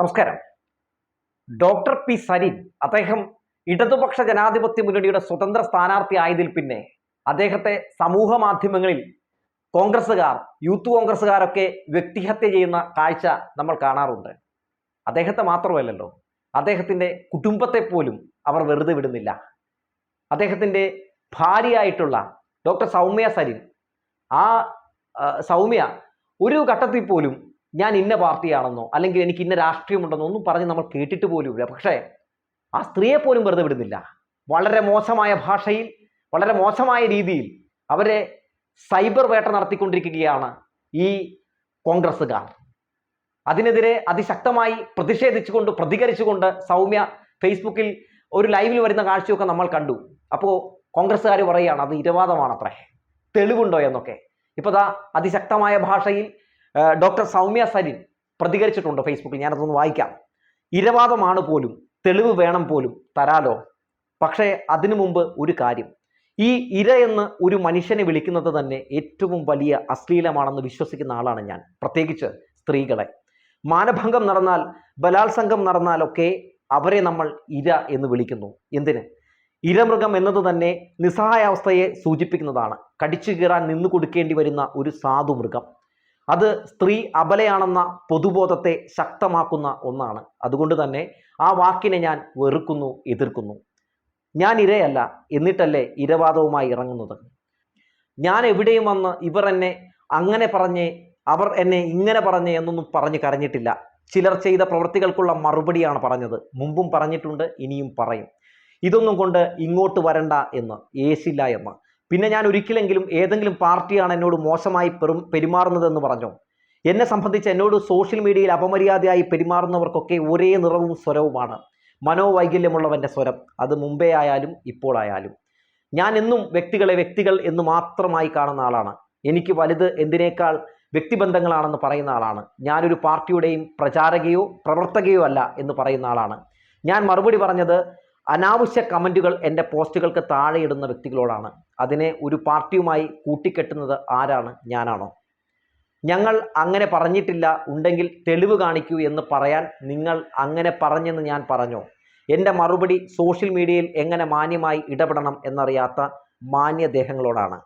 നമസ്കാരം. Doctor P Zareen അദ്ദേഹം ഇടതുപക്ഷ ജനാധിപത്യ മുന്നണിയുടെ സ്വതന്ത്ര സ്ഥാനാർത്ഥി ആയതിൽ പിന്നെ അദ്ദേഹത്തെ സമൂഹ മാധ്യമങ്ങളിൽ കോൺഗ്രസ്സുകാർ യൂത്ത് കോൺഗ്രസ്സുകാരൊക്കെ വ്യക്തിഹത്യ ചെയ്യുന്ന കാഴ്ച നമ്മൾ കാണാറുണ്ട്. അദ്ദേഹത്തെ മാത്രമല്ലല്ലോ അദ്ദേഹത്തിന്റെ കുടുംബത്തെ പോലും അവർ വെറുതെ വിടുന്നില്ല. അദ്ദേഹത്തിന്റെ ഭാര്യയായിട്ടുള്ള ഡോക്ടർ സൗമ്യ സരീൻ ആ സൗമ്യ ഒരു ഘട്ടത്തിൽ പോലും ഞാൻ ഇന്ന പാർട്ടിയാണെന്നോ അല്ലെങ്കിൽ എനിക്ക് ഇന്ന രാഷ്ട്രീയമുണ്ടെന്നോ ഒന്നും പറഞ്ഞ് നമ്മൾ കേട്ടിട്ട് പോലുമില്ല. പക്ഷേ ആ സ്ത്രീയെ പോലും വെറുതെ വിടുന്നില്ല. വളരെ മോശമായ ഭാഷയിൽ വളരെ മോശമായ രീതിയിൽ അവരെ സൈബർ വേട്ട നടത്തിക്കൊണ്ടിരിക്കുകയാണ് ഈ കോൺഗ്രസ്സുകാർ. അതിനെതിരെ അതിശക്തമായി പ്രതിഷേധിച്ചുകൊണ്ട് പ്രതികരിച്ചുകൊണ്ട് സൗമ്യ ഫേസ്ബുക്കിൽ ഒരു ലൈവിൽ വരുന്ന കാഴ്ചയൊക്കെ നമ്മൾ കണ്ടു. അപ്പോൾ കോൺഗ്രസ്സുകാർ പറയുകയാണ് അത് ഇരവാദമാണത്രേ. തെളിവുണ്ടോ? എന്നൊക്കെ. ഇപ്പോൾ അതിശക്തമായ ഭാഷയിൽ ഡോക്ടർ സൗമ്യ സരിൻ പ്രതികരിച്ചിട്ടുണ്ട് ഫേസ്ബുക്കിൽ ഞാനതൊന്ന് വായിക്കാം. ഇരവാദമാണ് പോലും തെളിവ് വേണം പോലും തരാലോ? പക്ഷേ അതിനു മുമ്പ് ഒരു കാര്യം. ഈ ഇര എന്ന് ഒരു മനുഷ്യനെ വിളിക്കുന്നത് തന്നെ ഏറ്റവും വലിയ അശ്ലീലമാണെന്ന് വിശ്വസിക്കുന്ന ആളാണ് ഞാൻ. പ്രത്യേകിച്ച് സ്ത്രീകളെ. മാനഭംഗം നടന്നാൽ ബലാത്സംഗം നടന്നാലൊക്കെ അവരെ നമ്മൾ ഇര എന്ന് വിളിക്കുന്നു. എന്തിന്? ഇരമൃഗം എന്നത് തന്നെ നിസ്സഹായാവസ്ഥയെ സൂചിപ്പിക്കുന്നതാണ്. കടിച്ചു കീറാൻ നിന്നു കൊടുക്കേണ്ടി വരുന്ന ഒരു സാധു മൃഗം അത് സ്ത്രീ അബലയാണെന്ന പൊതുബോധത്തെ ശക്തമാക്കുന്ന ഒന്നാണ്. അതുകൊണ്ട് തന്നെ ആ വാക്കിനെ ഞാൻ വെറുക്കുന്നു എതിർക്കുന്നു. ഞാൻ ഇരയല്ല എന്നിട്ടല്ലേ ഇരവാദവുമായി ഇറങ്ങുന്നത്? ഞാൻ എവിടെയും വന്ന് ഇവർ എന്നെ അങ്ങനെ പറഞ്ഞ് അവർ എന്നെ ഇങ്ങനെ പറഞ്ഞ് എന്നൊന്നും പറഞ്ഞ് കരഞ്ഞിട്ടില്ല. ചിലർ ചെയ്ത പ്രവൃത്തികൾക്കുള്ള മറുപടിയാണ് പറഞ്ഞത്. മുമ്പും പറഞ്ഞിട്ടുണ്ട് ഇനിയും പറയും. ഇതൊന്നും കൊണ്ട് ഇങ്ങോട്ട് വരണ്ട എന്ന് ഏശില്ല എന്ന്. പിന്നെ ഞാൻ ഒരിക്കലെങ്കിലും ഏതെങ്കിലും പാർട്ടിയാണ് എന്നോട് മോശമായി പെറും പെരുമാറുന്നതെന്ന് പറഞ്ഞോ? എന്നെ സംബന്ധിച്ച് എന്നോട് സോഷ്യൽ മീഡിയയിൽ അപമര്യാദയായി പെരുമാറുന്നവർക്കൊക്കെ ഒരേ നിറവും സ്വരവുമാണ്. മനോവൈകല്യമുള്ളവന്റെ സ്വരം. അത് മുമ്പേ ആയാലും ഇപ്പോഴായാലും ഞാൻ എന്നും വ്യക്തികളെ വ്യക്തികൾ എന്ന് മാത്രമായി കാണുന്ന ആളാണ്. എനിക്ക് വലുത് എന്തിനേക്കാൾ വ്യക്തിബന്ധങ്ങളാണെന്ന് പറയുന്ന ആളാണ്. ഞാനൊരു പാർട്ടിയുടെയും പ്രചാരകയോ പ്രവർത്തകയോ അല്ല എന്ന് പറയുന്ന ആളാണ്. ഞാൻ മറുപടി പറഞ്ഞത് അനാവശ്യ കമന്റുകൾ എന്റെ പോസ്റ്റുകൾക്ക് താഴെ ഇടുന്ന വ്യക്തികളോടാണ്. അതിനെ ഒരു പാർട്ടിയുമായി കൂട്ടിക്കെട്ടുന്നത് ആരാണ്? ഞാനാണോ? ഞങ്ങൾ അങ്ങനെ പറഞ്ഞിട്ടില്ല ഉണ്ടെങ്കിൽ തെളിവ് കാണിക്കൂ എന്ന് പറയാൻ നിങ്ങൾ അങ്ങനെ പറഞ്ഞെന്ന് ഞാൻ പറഞ്ഞോ? എന്റെ മറുപടി സോഷ്യൽ മീഡിയയിൽ എങ്ങനെ മാന്യമായി ഇടപെടണം എന്നറിയാത്ത മാന്യദേഹങ്ങളോടാണ്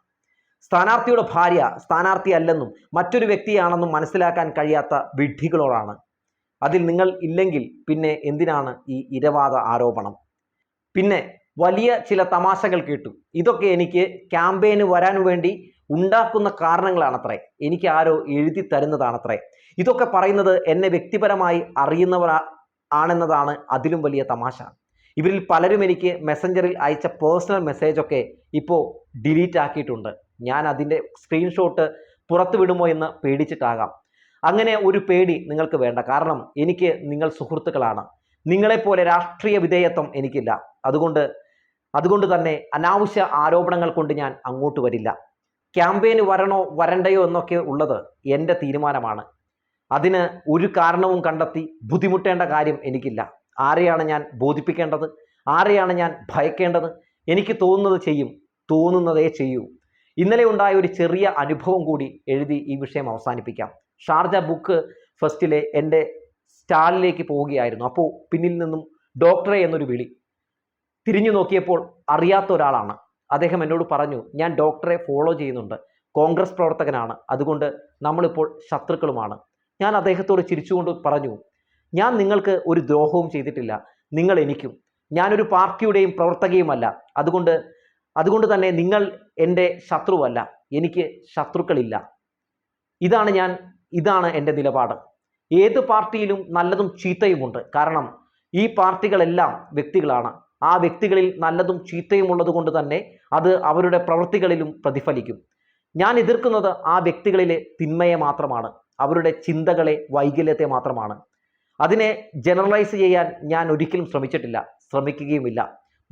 സ്ഥാനാർത്ഥിയുടെ ഭാര്യ സ്ഥാനാർത്ഥി അല്ലെന്നും മറ്റൊരു വ്യക്തിയാണെന്നും മനസ്സിലാക്കാൻ കഴിയാത്ത വിഡ്ഢികളോടാണ്. അതിൽ നിങ്ങൾ ഇല്ലെങ്കിൽ പിന്നെ എന്തിനാണ് ഈ ഇരവാദ ആരോപണം? പിന്നെ വലിയ ചില തമാശകൾ കേട്ടു. ഇതൊക്കെ എനിക്ക് ക്യാമ്പയിന് വരാൻ വേണ്ടി ഉണ്ടാക്കുന്ന കാരണങ്ങളാണത്രേ. എനിക്ക് ആരോ എഴുതി തരുന്നതാണത്രേ. ഇതൊക്കെ പറയുന്നത് എന്നെ വ്യക്തിപരമായി അറിയുന്നവർ ആണെന്നതാണ് അതിലും വലിയ തമാശ. ഇവരിൽ പലരും എനിക്ക് മെസ്സഞ്ചറിൽ അയച്ച പേഴ്സണൽ മെസ്സേജൊക്കെ ഇപ്പോൾ ഡിലീറ്റ് ആക്കിയിട്ടുണ്ട്. ഞാൻ അതിന്റെ സ്ക്രീൻഷോട്ട് പുറത്തു വിടുമോ എന്ന് പേടിച്ചിട്ടാകാം. അങ്ങനെ ഒരു പേടി നിങ്ങൾക്ക് വേണ്ട. കാരണം എനിക്ക് നിങ്ങൾ സുഹൃത്തുക്കളാണ്. നിങ്ങളെപ്പോലെ രാഷ്ട്രീയ വിധേയത്വം എനിക്കില്ല. അതുകൊണ്ട് അതുകൊണ്ട് തന്നെ അനാവശ്യ ആരോപണങ്ങൾ കൊണ്ട് ഞാൻ അങ്ങോട്ട് വരില്ല. ക്യാമ്പയിന് വരണോ വരണ്ടയോ എന്നൊക്കെ ഉള്ളത് എന്റെ തീരുമാനമാണ്. അതിന് ഒരു കാരണവും കണ്ടെത്തി ബുദ്ധിമുട്ടേണ്ട കാര്യം എനിക്കില്ല. ആരെയാണ് ഞാൻ ബോധിപ്പിക്കേണ്ടത്? ആരെയാണ് ഞാൻ ഭയക്കേണ്ടത്? എനിക്ക് തോന്നുന്നത് ചെയ്യും തോന്നുന്നതേ ചെയ്യൂ. ഇന്നലെ ഉണ്ടായ ഒരു ചെറിയ അനുഭവം കൂടി എഴുതി ഈ വിഷയം അവസാനിപ്പിക്കാം. ഷാർജ ബുക്ക് ഫസ്റ്റിലെ എന്റെ സ്റ്റാളിലേക്ക് പോവുകയായിരുന്നു. അപ്പോൾ പിന്നിൽ നിന്നും ഡോക്ടറെ എന്നൊരു വിളി. തിരിഞ്ഞു നോക്കിയപ്പോൾ അറിയാത്ത ഒരാളാണ്. അദ്ദേഹം എന്നോട് പറഞ്ഞു ഞാൻ ഡോക്ടറെ ഫോളോ ചെയ്യുന്നുണ്ട്. കോൺഗ്രസ് പ്രവർത്തകനാണ്. അതുകൊണ്ട് നമ്മളിപ്പോൾ ശത്രുക്കളുമാണ്. ഞാൻ അദ്ദേഹത്തോട് ചിരിച്ചുകൊണ്ട് പറഞ്ഞു ഞാൻ നിങ്ങൾക്ക് ഒരു ദ്രോഹവും ചെയ്തിട്ടില്ല. നിങ്ങൾ എനിക്കും. ഞാനൊരു പാർട്ടിയുടെയും പ്രവർത്തകയുമല്ല. അതുകൊണ്ട് അതുകൊണ്ട് തന്നെ നിങ്ങൾ എന്റെ ശത്രുവല്ല. എനിക്ക് ശത്രുക്കളില്ല. ഇതാണ് ഞാൻ ഇതാണ് എന്റെ നിലപാട്. ഏത് പാർട്ടിയിലും നല്ലതും ചീത്തയുമുണ്ട്. കാരണം ഈ പാർട്ടികളെല്ലാം വ്യക്തികളാണ്. ആ വ്യക്തികളിൽ നല്ലതും ചീത്തയും ഉള്ളത് കൊണ്ട് തന്നെ അത് അവരുടെ പ്രവൃത്തികളിലും പ്രതിഫലിക്കും. ഞാൻ എതിർക്കുന്നത് ആ വ്യക്തികളിലെ തിന്മയെ മാത്രമാണ്. അവരുടെ ചിന്തകളെ വൈകല്യത്തെ മാത്രമാണ്. അതിനെ ജനറലൈസ് ചെയ്യാൻ ഞാൻ ഒരിക്കലും ശ്രമിച്ചിട്ടില്ല. ശ്രമിക്കുകയുമില്ല.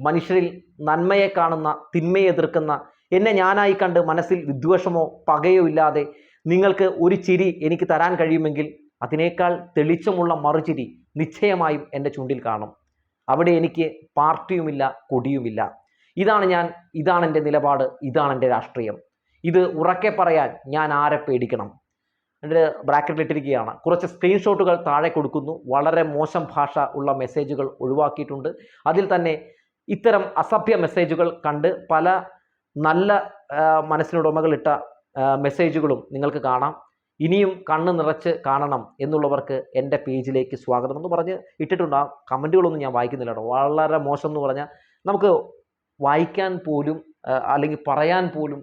മനുഷ്യരിൽ നന്മയെ കാണുന്ന തിന്മയെ എതിർക്കുന്ന എന്നെ ഞാനായി കണ്ട് മനസ്സിൽ വിദ്വേഷമോ പകയോ ഇല്ലാതെ നിങ്ങൾക്ക് ഒരു ചിരി എനിക്ക് തരാൻ കഴിയുമെങ്കിൽ അതിനേക്കാൾ തെളിച്ചമുള്ള മറുചിരി നിശ്ചയമായും എന്റെ ചുണ്ടിൽ കാണും. അവിടെ എനിക്ക് പാർട്ടിയുമില്ല കൊടിയുമില്ല. ഇതാണ് ഞാൻ ഇതാണ് എന്റെ നിലപാട് ഇതാണ് എന്റെ രാഷ്ട്രീയം. ഇത് ഉറക്കെ പറയാൻ ഞാൻ ആരെ പേടിക്കണം? ബ്രാക്കറ്റിൽ ഇട്ടിരിക്കുകയാണ്. കുറച്ച് സ്ക്രീൻഷോട്ടുകൾ താഴെ കൊടുക്കുന്നു. വളരെ മോശം ഭാഷ ഉള്ള മെസ്സേജുകൾ ഒഴിവാക്കിയിട്ടുണ്ട്. അതിൽ തന്നെ ഇത്തരം അസഭ്യ മെസ്സേജുകൾ കണ്ട് പല നല്ല മനസ്സിനുടമകളിട്ട മെസ്സേജുകളും നിങ്ങൾക്ക് കാണാം. ഇനിയും കണ്ണ് നിറച്ച് കാണണം എന്നുള്ളവർക്ക് എന്റെ പേജിലേക്ക് സ്വാഗതം എന്ന് പറഞ്ഞ് ഇട്ടിട്ടുണ്ട്. ആ കമന്റുകളൊന്നും ഞാൻ വായിക്കുന്നില്ല കേട്ടോ. വളരെ മോശം എന്ന് പറഞ്ഞാൽ നമുക്ക് വായിക്കാൻ പോലും അല്ലെങ്കിൽ പറയാൻ പോലും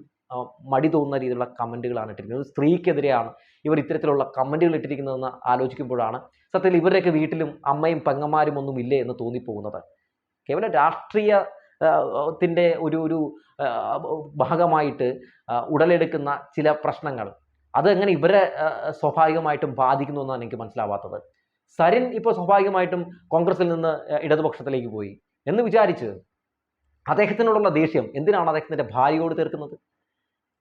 മടി തോന്നുന്ന രീതിയിലുള്ള കമന്റുകളാണ് ഇട്ടിരിക്കുന്നത്. സ്ത്രീക്കെതിരെയാണ് ഇവർ ഇത്തരത്തിലുള്ള കമന്റുകൾ ഇട്ടിരിക്കുന്നതെന്ന് ആലോചിക്കുമ്പോഴാണ് സത്യത്തിൽ ഇവരുടെയൊക്കെ വീട്ടിലും അമ്മയും പെങ്ങന്മാരും ഒന്നും ഇല്ലേ എന്ന് തോന്നിപ്പോകുന്നത്. കേവലം രാഷ്ട്രീയ ത്തിന്റെ ഒരു ഒരു ഭാഗമായിട്ട് ഉടലെടുക്കുന്ന ചില പ്രശ്നങ്ങൾ അതെങ്ങനെ ഇവരെ സ്വാഭാവികമായിട്ടും ബാധിക്കുന്നു എന്നാണ് എനിക്ക് മനസ്സിലാവാത്തത്. സരിൻ ഇപ്പോൾ സ്വാഭാവികമായിട്ടും കോൺഗ്രസിൽ നിന്ന് ഇടതുപക്ഷത്തിലേക്ക് പോയി. എന്ന് വിചാരിച്ച് അദ്ദേഹത്തിനോടുള്ള ദേഷ്യം എന്തിനാണ് അദ്ദേഹത്തിന്റെ ഭാര്യയോട് തീർക്കുന്നത്?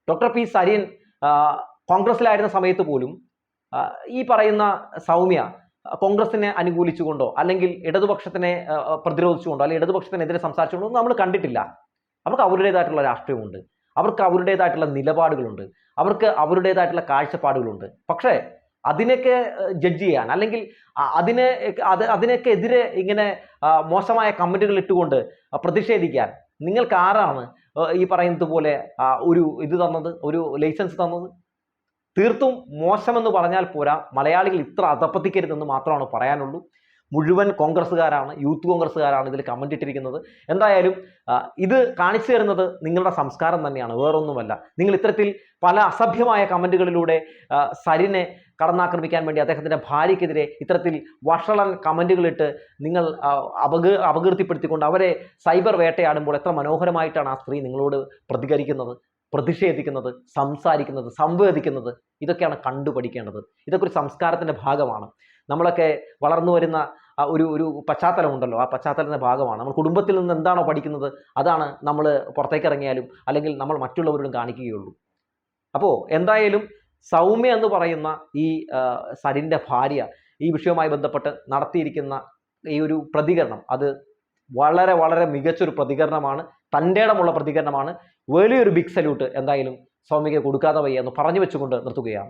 ഡോക്ടർ പി സരിൻ കോൺഗ്രസ്സിലായിരുന്ന സമയത്ത് പോലും ഈ പറയുന്ന സൗമ്യ കോൺഗ്രസിനെ അനുകൂലിച്ചുകൊണ്ടോ അല്ലെങ്കിൽ ഇടതുപക്ഷത്തിനെ പ്രതിരോധിച്ചുകൊണ്ടോ അല്ലെങ്കിൽ ഇടതുപക്ഷത്തിനെതിരെ സംസാരിച്ചുകൊണ്ടോ നമ്മൾ കണ്ടിട്ടില്ല. അവർക്ക് അവരുടേതായിട്ടുള്ള രാഷ്ട്രീയമുണ്ട്. അവർക്ക് അവരുടേതായിട്ടുള്ള നിലപാടുകളുണ്ട്. അവർക്ക് അവരുടേതായിട്ടുള്ള കാഴ്ചപ്പാടുകളുണ്ട്. പക്ഷേ അതിനൊക്കെ ജഡ്ജ് ചെയ്യാൻ അല്ലെങ്കിൽ അതിനെ അത് അതിനൊക്കെ എതിരെ ഇങ്ങനെ മോശമായ കമന്റുകൾ ഇട്ടുകൊണ്ട് പ്രതിഷേധിക്കാൻ നിങ്ങൾക്ക് ആരാണ് ഈ പറയുന്നത് പോലെ ഒരു ഇത് തന്നത് ഒരു ലൈസൻസ് തന്നത്? തീർത്തും മോശമെന്ന് പറഞ്ഞാൽ പോരാ. മലയാളികൾ ഇത്ര അതപ്പത്തിക്കരുതെന്ന് മാത്രമാണ് പറയാനുള്ളൂ. മുഴുവൻ കോൺഗ്രസ്സുകാരാണ് യൂത്ത് കോൺഗ്രസ്സുകാരാണ് ഇതിൽ കമന്റ് ഇട്ടിരിക്കുന്നത്. എന്തായാലും ഇത് കാണിച്ചു തരുന്നത് നിങ്ങളുടെ സംസ്കാരം തന്നെയാണ് വേറൊന്നുമല്ല. നിങ്ങൾ ഇത്തരത്തിൽ പല അസഭ്യമായ കമന്റുകളിലൂടെ സരിനെ കടന്നാക്രമിക്കാൻ വേണ്ടി അദ്ദേഹത്തിന്റെ ഭാര്യയ്ക്കെതിരെ ഇത്തരത്തിൽ വഷളൻ കമന്റുകളിട്ട് നിങ്ങൾ അപക അപകീർത്തിപ്പെടുത്തിക്കൊണ്ട് അവരെ സൈബർ വേട്ടയാടുമ്പോൾ എത്ര മനോഹരമായിട്ടാണ് ആ സ്ത്രീ നിങ്ങളോട് പ്രതികരിക്കുന്നത് പ്രതിഷേധിക്കുന്നത് സംസാരിക്കുന്നത് സംവേദിക്കുന്നത്. ഇതൊക്കെയാണ് കണ്ടുപഠിക്കേണ്ടത്. ഇതൊക്കെ ഒരു സംസ്കാരത്തിന്റെ ഭാഗമാണ്. നമ്മളൊക്കെ വളർന്നു വരുന്ന ഒരു ഒരു പശ്ചാത്തലമുണ്ടല്ലോ ആ പശ്ചാത്തലത്തിന്റെ ഭാഗമാണ്. നമ്മൾ കുടുംബത്തിൽ നിന്ന് എന്താണോ പഠിക്കുന്നത് അതാണ് നമ്മൾ പുറത്തേക്ക് ഇറങ്ങിയാലും അല്ലെങ്കിൽ നമ്മൾ മറ്റുള്ളവരോടും കാണിക്കുകയുള്ളൂ. അപ്പോൾ എന്തായാലും സൗമ്യ എന്ന് പറയുന്ന ഈ സരിന്റെ ഭാര്യ ഈ വിഷയവുമായി ബന്ധപ്പെട്ട് നടത്തിയിരിക്കുന്ന ഈ ഒരു പ്രതികരണം അത് വളരെ വളരെ മികച്ചൊരു പ്രതികരണമാണ്. തന്റെ ഇടമുള്ള പ്രതികരണമാണ്. വലിയൊരു ബിഗ് സല്യൂട്ട് എന്തായാലും സൗമ്യയ്ക്ക് കൊടുക്കാതെ വയ്യ എന്ന് പറഞ്ഞു വെച്ചുകൊണ്ട് നിർത്തുകയാണ്.